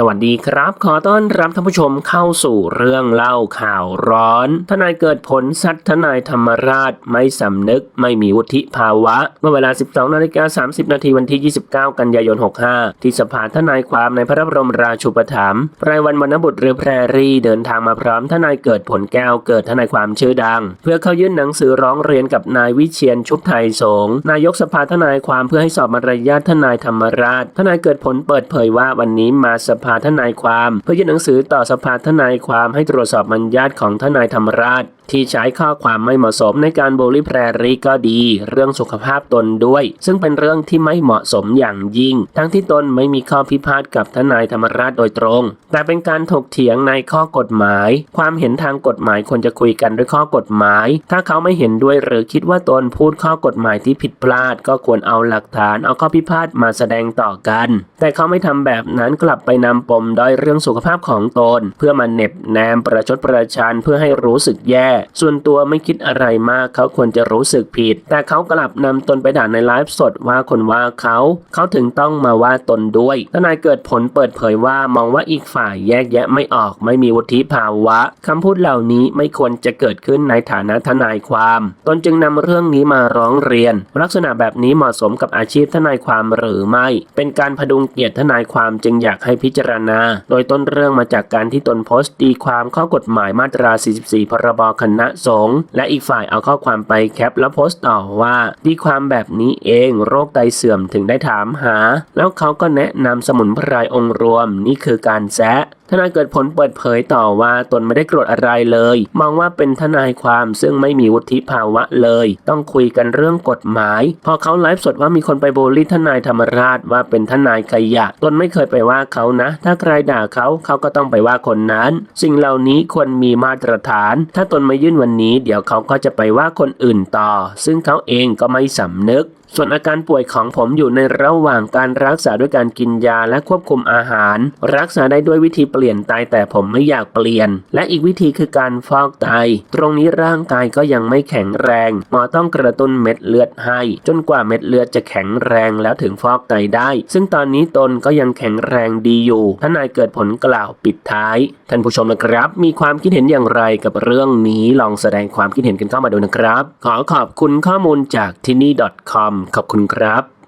สวัสดีครับ ขอต้อนรับท่านผู้ชมเข้าสู่เรื่องเล่าข่าวร้อน ทนายเกิดผลซัดทนายธรรมราชไม่สำนึกไม่มีวุฒิภาวะ เมื่อเวลา 12นาฬิกา30 นาทีวันที่ 29 กันยายน 65 ที่สภาทนายความในพระบรมราชูปถัมภ์รายวันวรรณบุตรเรือแพรรี่เดินทางมาพร้อมทนายเกิดผลแก้วเกิดทนายความชื่อดัง เพื่อเข้ายื่นหนังสือร้องเรียนกับนายวิเชียนชุบไทยสงนายกสภาทนายความเพื่อให้สอบมารยาททนายธรรมราช ทนายเกิดผลเปิดเผยว่าวันนี้มาสภาาทนายความ เพื่อยื่นหนังสือต่อสภาทนายความให้ตรวจสอบมัญญาติของทนายธรรมราช ที่ใช้ข้อความไม่เหมาะสมในการบูลลี่แพรรี่ก็ดี เรื่องสุขภาพตนด้วย ซึ่งเป็นเรื่องที่ไม่เหมาะสมอย่างยิ่ง ทั้งที่ตนไม่มีข้อพิพาทกับทนายธรรมราชโดยตรง แต่เป็นการถกเถียงในข้อกฎหมาย ความเห็นทางกฎหมายควรจะคุยกันด้วยข้อกฎหมาย ถ้าเขาไม่เห็นด้วยหรือคิดว่าตนพูดข้อกฎหมายที่ผิดพลาด ก็ควรเอาหลักฐานเอาข้อพิพาทมาแสดงต่อกัน แต่เขาไม่ทำแบบนั้นกลับไปนำปมด้อยเรื่องสุขภาพของตน เพื่อมาเน็บแนมประชดประชันเพื่อให้รู้สึกแย่ส่วนตัวไม่คิดอะไรมากเขาควรจะรู้สึกผิด แต่เขากลับนำตนไปด่าในไลฟ์สดว่าคนว่าเขาเขาถึงต้องมาว่าตนด้วยทนายเกิดผลเปิดเผยว่ามองว่าอีกฝ่ายแยกแยะไม่ออกไม่มีวุฒิภาวะคำพูดเหล่านี้ไม่ควรจะเกิดขึ้นในฐานะทนายความ ตนจึงนำเรื่องนี้มาร้องเรียน ลักษณะแบบนี้เหมาะสมกับอาชีพทนายความหรือไม่ เป็นการพดุงเกียรติทนายความจึงอยากให้พิจารณา โดยต้นเรื่องมาจากการที่ตนโพสต์ตีความข้อกฎหมายมาตรา 44 พรบคณะสงฆ์และอีกฝ่ายเอาข้อความไปแคปแล้วโพสต์ต่อว่าดีความแบบนี้เองโรคไตเสื่อมถึงได้ถามหา แล้วเขาก็แนะนำสมุนไพรองค์รวม นี่คือการแซะ ทนายเกิดผลเปิดเผยต่อว่าตนไม่ได้โกรธอะไรเลย มองว่าเป็นทนายความซึ่งไม่มีวุฒิภาวะเลย ต้องคุยกันเรื่องกฎหมาย พอเขาไลฟ์สดว่ามีคนไปโบลี่ทนายธรรมราชว่าเป็นทนายขยะ ตนไม่เคยไปว่าเขานะ ถ้าใครด่าเขาเขาก็ต้องไปว่าคนนั้น สิ่งเหล่านี้ควรมีมาตรฐาน ถ้าตนไมายื่นวันนี้ เดี๋ยวเขาก็จะไปว่าคนอื่นต่อ ซึ่งเขาเองก็ไม่สำนึกส่วนอาการป่วยของผมอยู่ในระหว่างการรักษาด้วยการกินยาและควบคุมอาหาร รักษาได้ด้วยวิธีเปลี่ยนไตแต่ผมไม่อยากเปลี่ยน และอีกวิธีคือการฟอกไต ตรงนี้ร่างกายก็ยังไม่แข็งแรง หมอต้องกระตุ้นเม็ดเลือดให้ จนกว่าเม็ดเลือดจะแข็งแรงแล้วถึงฟอกไตได้ ซึ่งตอนนี้ตนก็ยังแข็งแรงดีอยู่ทนายเกิดผลกล่าวปิดท้าย ท่านผู้ชมนะครับ มีความคิดเห็นอย่างไรกับเรื่องนี้ลองแสดงความคิดเห็นกันเข้ามาดูนะครับ ขอขอบคุณข้อมูลจากที่นี่ .com ขอบคุณครับ